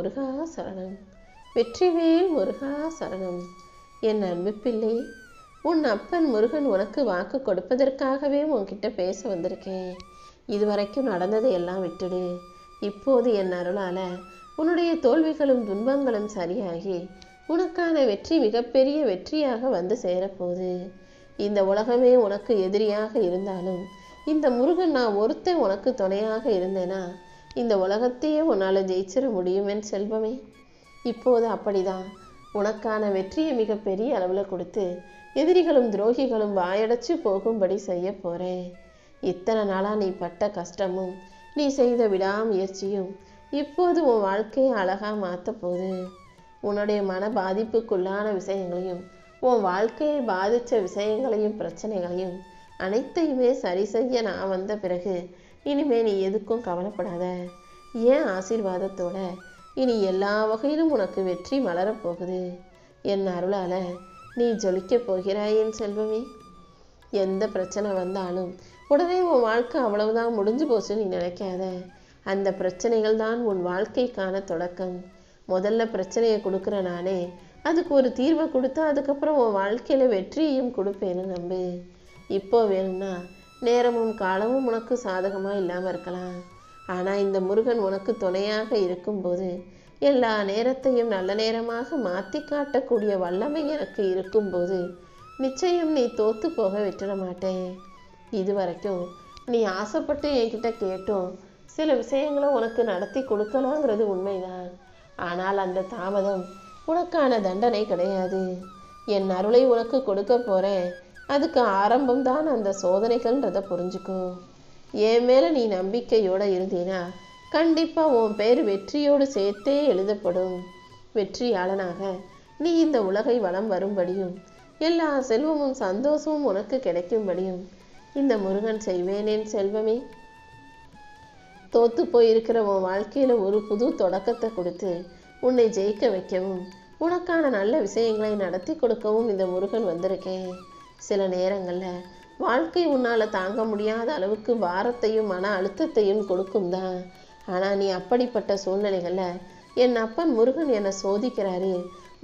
முருகா சரணம். வெற்றிவேல் முருகா சரணம். என் அன்பு பிள்ளை உன் அப்பன் முருகன் உனக்கு வாக்கு கொடுப்பதற்காகவே உன்கிட்ட பேச வந்திருக்கேன். இதுவரைக்கும் நடந்ததை எல்லாம் விட்டுடு. இப்போது என் அருளால உன்னுடைய தோல்விகளும் துன்பங்களும் சரியாகி உனக்கான வெற்றி மிகப்பெரிய வெற்றியாக வந்து சேரப்போகுது. இந்த உலகமே உனக்கு எதிரியாக இருந்தாலும் இந்த முருகன் நான் ஒருத்தன் உனக்கு துணையாக இருந்தேனா இந்த உலகத்தையே உன்னால் ஜெயிச்சிட முடியுமேன்னு செல்வமே. இப்போது அப்படிதான். உனக்கான வெற்றியை மிகப்பெரிய அளவில் கொடுத்து எதிரிகளும் துரோகிகளும் வாயடைச்சு போகும்படி செய்ய போகிறேன் இத்தனை நாளாக நீ பட்ட கஷ்டமும் நீ செய்த விடாமுயற்சியும் இப்போது உன் வாழ்க்கையை அழகா மாற்ற போகுது. உன்னுடைய மன பாதிப்புக்குள்ளான விஷயங்களையும் உன் வாழ்க்கையை பாதித்த விஷயங்களையும் பிரச்சனைகளையும் அனைத்தையுமே சரி செய்ய நான் வந்த பிறகு இனிமேல் நீ எதுக்கும் கவலைப்படாத. ஏன் ஆசீர்வாதத்தோட இனி எல்லா வகையிலும் உனக்கு வெற்றி மலரப்போகுது என் அருளால் நீ ஜொலிக்கப் போகிறாய் என் செல்வமே. எந்த பிரச்சனை வந்தாலும் உடனே உன் வாழ்க்கை அவ்வளவுதான் முடிஞ்சு போச்சுன்னு நீ நினைக்காத. அந்த பிரச்சனைகள் தான் உன் வாழ்க்கைக்கான தொடக்கம். முதல்ல பிரச்சனையை கொடுக்குற நானே அதுக்கு ஒரு தீர்வை கொடுத்தா அதுக்கப்புறம் உன் வாழ்க்கையில் வெற்றியையும் கொடுப்பேன்னு நம்பு. இப்போ வேணும்னா நேரமும் காலமும் உனக்கு சாதகமாக இல்லாமல் இருக்கலாம். ஆனால் இந்த முருகன் உனக்கு துணையாக இருக்கும்போது எல்லா நேரத்தையும் நல்ல நேரமாக மாற்றி காட்டக்கூடிய வல்லமை எனக்கு இருக்கும்போது நிச்சயம் நீ தோத்து போக விட்டுட மாட்டேன். இது வரைக்கும் நீ ஆசைப்பட்டு என்கிட்ட கேட்டும் சில விஷயங்களை உனக்கு நடத்தி கொடுக்கலாங்கிறது உண்மைதான். ஆனால் அந்த தாமதம் உனக்கான தண்டனை கிடையாது. என் அருளை உனக்கு கொடுக்க போறேன். அதுக்கு ஆரம்பம் தான் அந்த சோதனைகள்ன்றதை புரிஞ்சுக்கோ என் மேல நீ நம்பிக்கையோட இருந்தீனா கண்டிப்பாக உன் பேர் வெற்றியோடு சேர்த்தே எழுதப்படும். வெற்றியாளனாக நீ இந்த உலகை வலம் வரும்படியும் எல்லா செல்வமும் சந்தோஷமும் உனக்கு கிடைக்கும்படியும் இந்த முருகன் செய்வேனேன் செல்வமே. தோத்து போயிருக்கிற உன் வாழ்க்கையில் ஒரு புது தொடக்கத்தை கொடுத்து உன்னை ஜெயிக்க வைக்கவும் உனக்கான நல்ல விஷயங்களை நடத்தி கொடுக்கவும் இந்த முருகன் வந்திருக்கேன். சில நேரங்களில் வாழ்க்கை உன்னால் தாங்க முடியாத அளவுக்கு வாரத்தையும் மன அழுத்தத்தையும் கொடுக்கும் தான். ஆனால் நீ அப்படிப்பட்ட சூழ்நிலைகளில் என் அப்பன் முருகன் என்னை சோதிக்கிறாரு.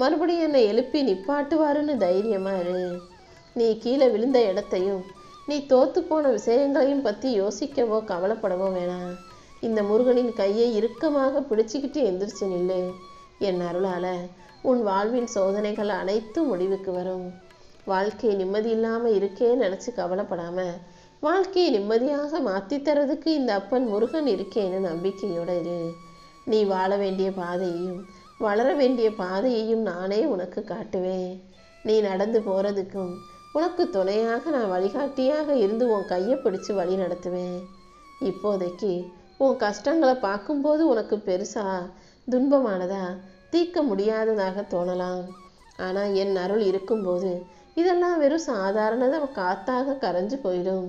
மறுபடியும் என்னை எழுப்பி நிப்பாட்டுவாருன்னு தைரியமாக இரு. நீ கீழே விழுந்த இடத்தையும் நீ தோத்து போன விஷயங்களையும் பற்றி யோசிக்கவோ கவலைப்படவோ வேணாம். இந்த முருகனின் கையை இறுக்கமாக பிடிச்சிக்கிட்டு எந்திரிச்சு நில்லு. என் அருளால் உன் வாழ்வின் சோதனைகள் அனைத்தும் முடிவுக்கு வரும். வாழ்க்கை நிம்மதி இல்லாமல் இருக்கேன்னு நினச்சி கவலைப்படாமல் வாழ்க்கையை நிம்மதியாக மாற்றி தரதுக்கு இந்த அப்பன் முருகன் இருக்கேன்னு நம்பிக்கையோட இரு. நீ வாழ வேண்டிய பாதையையும் வளர வேண்டிய பாதையையும் நானே உனக்கு காட்டுவேன். நீ நடந்து போகிறதுக்கும் உனக்கு துணையாக நான் வழிகாட்டியாக இருந்து உன் கையை பிடிச்சு வழி நடத்துவேன். இப்போதைக்கு உன் கஷ்டங்களை பார்க்கும்போது உனக்கு பெருசா துன்பமானதா தீர்க்க முடியாததாக தோணலாம். ஆனால் என் அருள் இருக்கும்போது இதெல்லாம் வெறும் சாதாரண காத்தாக கரைஞ்சு போயிடும்.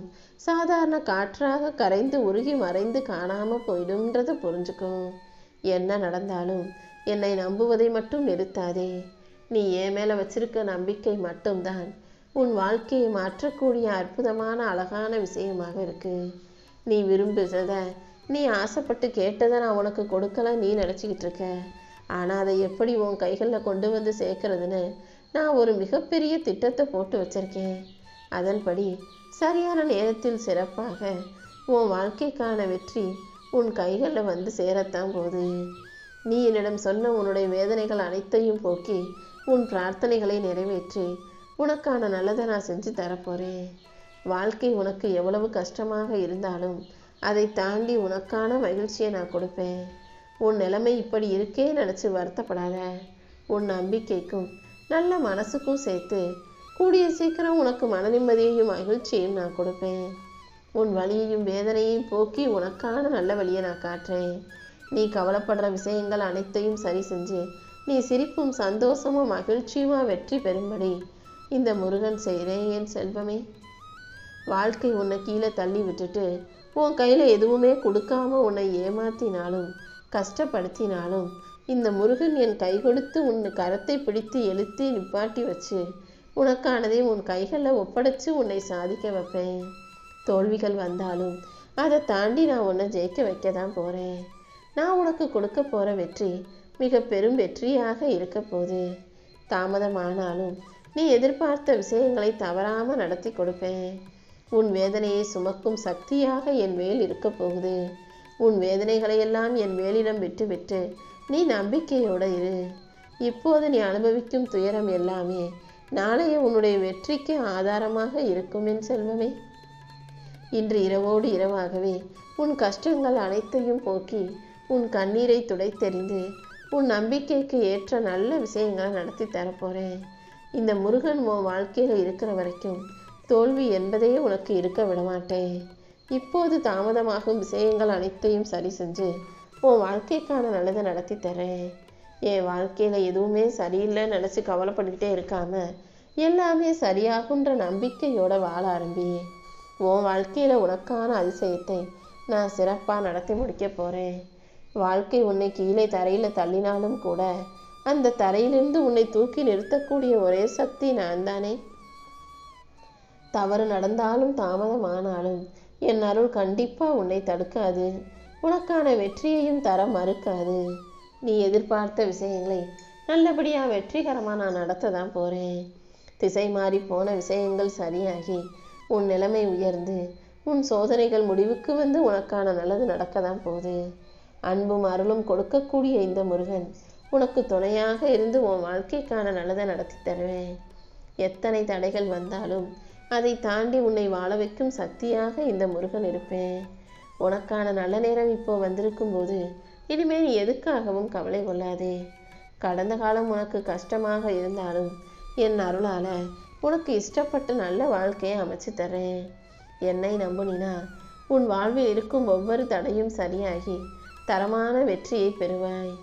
சாதாரண காற்றாக கரைந்து உருகி மறைந்து காணாம போயிடும்ன்றத புரிஞ்சுக்கும். என்ன நடந்தாலும் என்னை நம்புவதை மட்டும் நிறுத்தாதே. நீ என் மேல வச்சிருக்க நம்பிக்கை மட்டும்தான். உன் வாழ்க்கையை மாற்றக்கூடிய அற்புதமான அழகான விஷயமாக இருக்கு. நீ விரும்புகிறத நீ ஆசைப்பட்டு கேட்டதை நான் உனக்கு கொடுக்கல நீ நினச்சிக்கிட்டு இருக்க. ஆனால் அதை எப்படி உன் கைகளில் கொண்டு வந்து சேர்க்கறதுன்னு நான் ஒரு மிகப்பெரிய திட்டத்தை போட்டு வச்சிருக்கேன். அதன்படி சரியான நேரத்தில் சிறப்பாக உன் வாழ்க்கைக்கான வெற்றி உன் கைகளில் வந்து சேரத்தான் போகுது. நீ என்னிடம் சொன்ன உன்னுடைய வேதனைகள் அனைத்தையும் போக்கி உன் பிரார்த்தனைகளை நிறைவேற்றி உனக்கான நல்லதை நான் செஞ்சு தரப்போறேன். வாழ்க்கை உனக்கு எவ்வளவு கஷ்டமாக இருந்தாலும் அதை தாண்டி உனக்கான மகிழ்ச்சியை நான் கொடுப்பேன். உன் நிலைமை இப்படி இருக்கே நினச்சி வருத்தப்படாத. உன் நம்பிக்கைக்கும் நல்ல மனசுக்கும் சேர்த்து கூடிய சீக்கிரம் உனக்கு மன நிம்மதியையும் மகிழ்ச்சியையும் நான் கொடுப்பேன். உன் வழியையும் வேதனையையும் போக்கி உனக்கான நல்ல வழியை நான் காட்டுறேன். நீ கவலைப்படுற விஷயங்கள் அனைத்தையும் சரி செஞ்சு நீ சிரிப்பும் சந்தோஷமும் மகிழ்ச்சியுமா வெற்றி பெறும்படி இந்த முருகன் செய்கிறேன் என் செல்வமே. வாழ்க்கை உன்னை கீழே தள்ளி விட்டுட்டு உன் கையில் எதுவுமே கொடுக்காம உன்னை ஏமாத்தினாலும் கஷ்டப்படுத்தினாலும் இந்த முருகன் என் கை கொடுத்து உன் கரத்தை பிடித்து எழுத்தி நிப்பாட்டி வச்சு உனக்கானதை உன் கைகளில் ஒப்படைச்சு உன்னை சாதிக்க வைப்பேன். தோல்விகள் வந்தாலும் அதை தாண்டி நான் உன்னை ஜெயிக்க வைக்க தான் போகிறேன் நான் உனக்கு கொடுக்க போகிற வெற்றி மிக பெரும் வெற்றியாக இருக்க போகுது. தாமதமானாலும் நீ எதிர்பார்த்த விஷயங்களை தவறாமல் நடத்தி கொடுப்பேன். உன் வேதனையை சுமக்கும் சக்தியாக என் மேல் இருக்க போகுது. உன் வேதனைகளையெல்லாம் என் மேலிடம் விட்டு விட்டு நீ நம்பிக்கையோடு இரு. இப்போது நீ அனுபவிக்கும் துயரம் எல்லாமே நாளைய உன்னுடைய வெற்றிக்கு ஆதாரமாக இருக்கும் என் செல்வமே. இன்று இரவோடு இரவாகவே உன் கஷ்டங்கள் அனைத்தையும் போக்கி உன் கண்ணீரை துடைத்தெறிந்து உன் நம்பிக்கைக்கு ஏற்ற நல்ல விஷயங்களை நடத்தி தரப்போகிறேன் இந்த முருகன் உன் வாழ்க்கையில் இருக்கிற வரைக்கும் தோல்வி என்பதே உனக்கு இருக்க விடமாட்டேன். இப்போது தாமதமாகும் விஷயங்கள் அனைத்தையும் சரி செஞ்சு உன் வாழ்க்கைக்கான நல்லதை நடத்தி தரேன். என் வாழ்க்கையில் எதுவுமே சரியில்லைன்னு நினச்சி கவலைப்பட்டுக்கிட்டே இருக்காம எல்லாமே சரியாகுன்ற நம்பிக்கையோட வாழ ஆரம்பி. உன் வாழ்க்கையில் உனக்கான அதிசயத்தை நான் சிறப்பாக நடத்தி முடிக்க போகிறேன் வாழ்க்கை உன்னை கீழே தரையில் தள்ளினாலும் கூட அந்த தரையிலிருந்து உன்னை தூக்கி நிறுத்தக்கூடிய ஒரே சக்தி நான் தானே. தவறு நடந்தாலும் தாமதமானாலும் என் அருள் கண்டிப்பாக உன்னை தடுக்காது. உனக்கான வெற்றியையும் தர மறுக்காது. நீ எதிர்பார்த்த விஷயங்களை நல்லபடியாக வெற்றிகரமாக நான் நடத்த தான் போகிறேன் திசை மாறி போன விஷயங்கள் சரியாகி உன் நிலைமை உயர்ந்து உன் சோதனைகள் முடிவுக்கு வந்து உனக்கான நல்லது நடக்க தான் போகுது. அன்பும் அருளும் கொடுக்கக்கூடிய இந்த முருகன் உனக்கு துணையாக இருந்து உன் வாழ்க்கைக்கான நல்லதை நடத்தி தருவேன். எத்தனை தடைகள் வந்தாலும் அதை தாண்டி உன்னை வாழ வைக்கும் சக்தியாக இந்த முருகன் இருப்பேன். உனக்கான நல்ல நேரம் இப்போ வந்திருக்கும் போது இனிமேல் எதுக்காகவும் கவலை கொள்ளாதே. கடந்த காலம் உனக்கு கஷ்டமாக இருந்தாலும் என் அருளால உனக்கு இஷ்டப்பட்டு நல்ல வாழ்க்கையை அமைச்சு தரேன் என்னை நம்புனினா உன் வாழ்வில் இருக்கும் ஒவ்வொரு தடையும் சரியாகி தரமான வெற்றியை பெறுவாய்.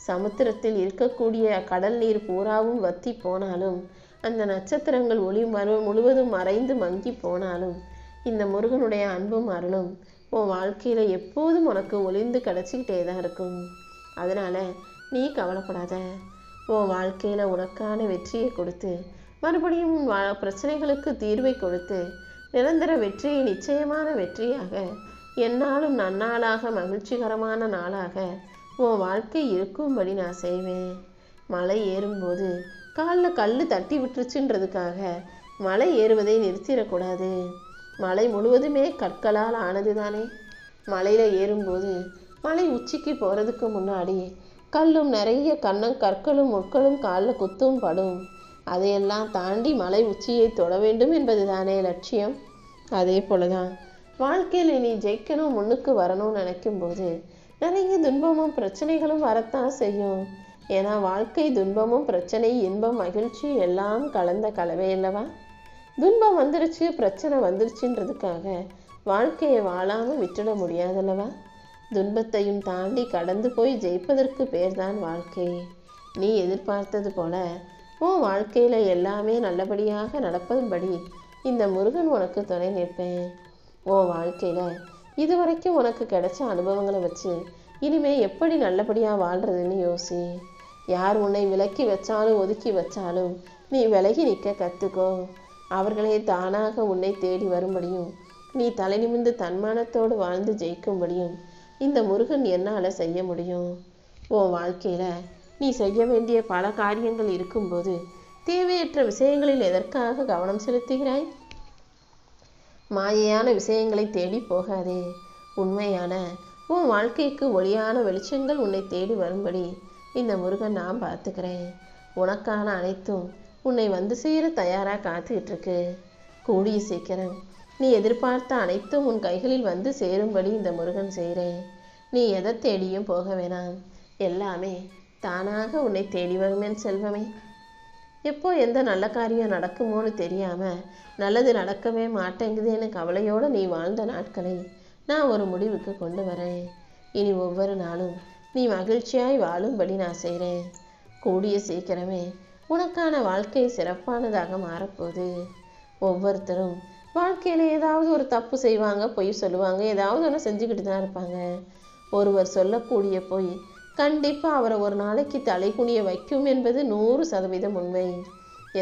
சமுத்திரத்தில் இருக்கக்கூடிய கடல் நீர் பூராவும் வத்தி போனாலும் அந்த நட்சத்திரங்கள் ஒளி மறு முழுவதும் மறைந்து மங்கி போனாலும் இந்த முருகனுடைய அன்பும் அருளும் உன் வாழ்க்கையில் எப்போதும் உனக்கு ஒளிந்து கிடச்சிக்கிட்டே தான் இருக்கும். அதனால் நீ கவலைப்படாத. உன் வாழ்க்கையில் உனக்கான வெற்றியை கொடுத்து மறுபடியும் உன் வா பிரச்சனைகளுக்கு தீர்வை கொடுத்து நிரந்தர வெற்றியை நிச்சயமான வெற்றியாக என்னாலும் நன்னாளாக மகிழ்ச்சிகரமான நாளாக உன் வாழ்க்கை இருக்கும்படி நான் செய்வேன். மலை ஏறும்போது காலில் கல் தட்டி விட்டுருச்சுன்றதுக்காக மலை ஏறுவதை நிறுத்திடக்கூடாது. மலை முழுவதுமே கற்களால் ஆனது தானே மலையில் ஏறும்போது மலை உச்சிக்கு போகிறதுக்கு முன்னாடி கல்லும் நிறைய கண்ணம் கற்களும் முட்களும் காலில் குத்தும் படும். அதையெல்லாம் தாண்டி மலை உச்சியை தொட வேண்டும் என்பது தானே லட்சியம். அதே போல தான் வாழ்க்கையில் நீ ஜெயிக்கணும் முன்னுக்கு வரணும்னு நினைக்கும்போது நிறைய துன்பமும் பிரச்சனைகளும் வரத்தான் செய்யும். ஏன்னா வாழ்க்கை துன்பமும் பிரச்சனை இன்பம் மகிழ்ச்சி எல்லாம் கலந்த கலவை அல்லவா? துன்பம் வந்துருச்சு பிரச்சனை வந்துருச்சுன்றதுக்காக வாழ்க்கையை வாழாமல் விட்டுட முடியாதல்லவா? துன்பத்தையும் தாண்டி கடந்து போய் ஜெயிப்பதற்கு பேர்தான் வாழ்க்கை. நீ எதிர்பார்த்தது போல உன் வாழ்க்கையில் எல்லாமே நல்லபடியாக நடப்பதும்படி இந்த முருகன் உனக்கு துணை நிற்பேன். உன் வாழ்க்கையில் இதுவரைக்கும் உனக்கு கிடைச்ச அனுபவங்களை வச்சு இனிமே எப்படி நல்லபடியாக வாழ்கிறதுன்னு யோசி. யார் உன்னை விலக்கி வச்சாலும் ஒதுக்கி வச்சாலும் நீ விலகி நிற்க கற்றுக்கோ அவர்களே தானாக உன்னை தேடி வரும்படியும் நீ தலை நிமிர்ந்து தன்மானத்தோடு வாழ்ந்து ஜெயிக்கும்படியும் இந்த முருகன் என்னால் செய்ய முடியும். உன் வாழ்க்கையில் நீ செய்ய வேண்டிய பல காரியங்கள் இருக்கும்போது தேவையற்ற விஷயங்களில் எதற்காக கவனம் செலுத்துகிறாய்? மாயையான விஷயங்களை தேடி போகாதே. உண்மையான உன் வாழ்க்கைக்கு ஒளியான வெளிச்சங்கள் உன்னை தேடி வரும்படி இந்த முருகன் நான் பார்த்துக்கிறேன். உனக்கான அனைத்தும் உன்னை வந்து சேர தயாராக காத்துக்கிட்டு இருக்கு கூடிய சீக்கிரம். நீ எதிர்பார்த்த அனைத்தும் உன் கைகளில் வந்து சேரும்படி இந்த முருகன் செய்கிறேன் நீ எதை தேடியும் போக வேணாம். எல்லாமே தானாக உன்னை தேடி வருமேன் செல்வமே. எப்போ எந்த நல்ல காரியம் நடக்குமோன்னு தெரியாமல் நல்லது நடக்கவே மாட்டேங்குதேன்னு கவலையோடு நீ வாழ்ந்த நாட்களை நான் ஒரு முடிவுக்கு கொண்டு வரேன். இனி ஒவ்வொரு நாளும் நீ மகிழ்ச்சியாய் வாழும்படி நான் செய்கிறேன் கூடிய சீக்கிரமே உனக்கான வாழ்க்கை சிறப்பானதாக மாறப்போகுது. ஒவ்வொருத்தரும் வாழ்க்கையில் ஏதாவது ஒரு தப்பு செய்வாங்க பொய் சொல்லுவாங்க ஏதாவது ஒன்று செஞ்சுக்கிட்டு தான் இருப்பாங்க. ஒருவர் சொல்லக்கூடிய பொய் கண்டிப்பாக அவரை ஒரு நாளைக்கு தலைகுனிய வைக்கும் என்பது நூறு சதவீதம் உண்மை.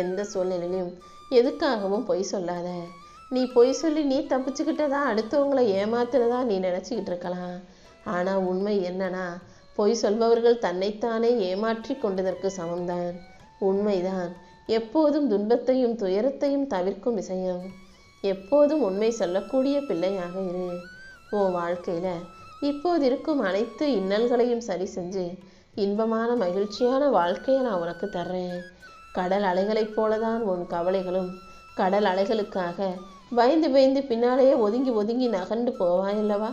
எந்த சூழ்நிலையிலும் எதுக்காகவும் பொய் சொல்லாத. நீ பொய் சொல்லி நீ தப்பிச்சுக்கிட்டதா அடுத்தவங்களை ஏமாத்துறதா நீ நினச்சிக்கிட்டு இருக்கலாம். ஆனால் உண்மை என்னன்னா பொய் சொல்பவர்கள் தன்னைத்தானே ஏமாற்றி கொண்டதற்கு சமம்தான். உண்மைதான். எப்போதும் துன்பத்தையும் துயரத்தையும் தவிர்க்கும் விஷயம் எப்போதும் உண்மை சொல்லக்கூடிய பிள்ளையாக இரு. உன் வாழ்க்கையில இப்போது இருக்கும் அனைத்து இன்னல்களையும் சரி செஞ்சு இன்பமான மகிழ்ச்சியான வாழ்க்கையை நான் உனக்கு தர்றேன். கடல் அலைகளைப் போலதான் உன் கவலைகளும் கடல் அலைகளுக்காக பயந்து பயந்து பின்னாலேயே ஒதுங்கி ஒதுங்கி நகண்டு போவாயல்லவா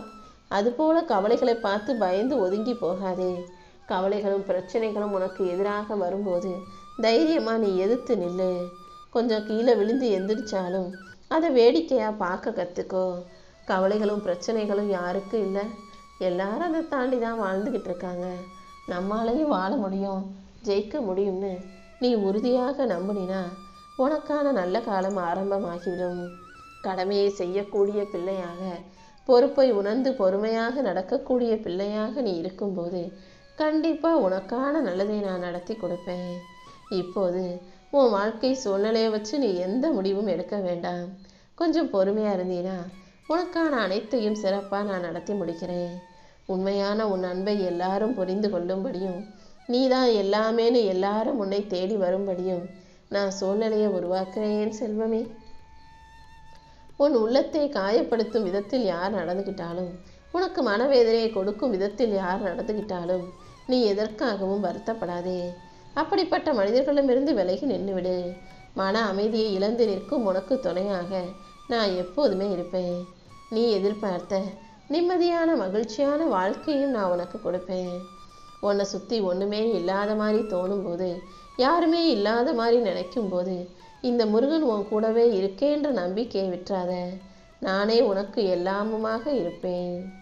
அதுபோல கவலைகளை பார்த்து பயந்து ஒதுங்கி போகாதே. கவலைகளும் பிரச்சனைகளும் உனக்கு எதிராக வரும்போது தைரியமாக நீ எதிர்த்து நில்லு. கொஞ்சம் கீழே விழுந்து எந்திரிச்சாலும் அதை வேடிக்கையாக பார்க்க கற்றுக்கோ கவலைகளும் பிரச்சனைகளும் யாருக்கும் இல்லை. எல்லாரும் அதை தாண்டி தான் வாழ்ந்துக்கிட்டு இருக்காங்க. நம்மளாலையும் வாழ முடியும் ஜெயிக்க முடியும்னு நீ உறுதியாக நம்பினா உனக்கான நல்ல காலம் ஆரம்பமாகிவிடும். கடமையை செய்யக்கூடிய பிள்ளையாக பொறுப்பை உணர்ந்து பொறுமையாக நடக்கக்கூடிய பிள்ளையாக நீ இருக்கும்போது கண்டிப்பாக உனக்கான நல்லதை நான் நடத்தி கொடுப்பேன். இப்போது உன் வாழ்க்கை சூழ்நிலையை வச்சு நீ எந்த முடிவும் எடுக்க வேண்டாம். கொஞ்சம் பொறுமையாக இருந்தீனா உனக்கான அனைத்தையும் சிறப்பாக நான் நடத்தி முடிக்கிறேன். உண்மையான உன் அன்பை எல்லாரும் புரிந்து கொள்ளும்படியும் நீதான் எல்லாமேனு எல்லாரும் உன்னை தேடி வரும்படியும் நான் சூழ்நிலையை உருவாக்குறேன் செல்வமே. உன் உள்ளத்தை காயப்படுத்தும் விதத்தில் யார் நடந்துக்கிட்டாலும் உனக்கு மனவேதனையை கொடுக்கும் விதத்தில் யார் நடந்துக்கிட்டாலும் நீ எதற்காகவும் வருத்தப்படாதே. அப்படிப்பட்ட மனிதர்களிடமிருந்து விலகி நின்றுவிடு. மன அமைதியை இழந்து நிற்கும் உனக்கு துணையாக நான் எப்போதுமே இருப்பேன். நீ எதிர்பார்த்த நிம்மதியான மகிழ்ச்சியான வாழ்க்கையும் நான் உனக்கு கொடுப்பேன். உன்னை சுற்றி ஒன்றுமே இல்லாத மாதிரி தோணும் போது யாருமே இல்லாத மாதிரி நினைக்கும் போது இந்த முருகன் உன் கூடவே இருக்கேன்ற நம்பிக்கையை விட்டுறாத. நானே உனக்கு எல்லாமுமாக இருப்பேன்.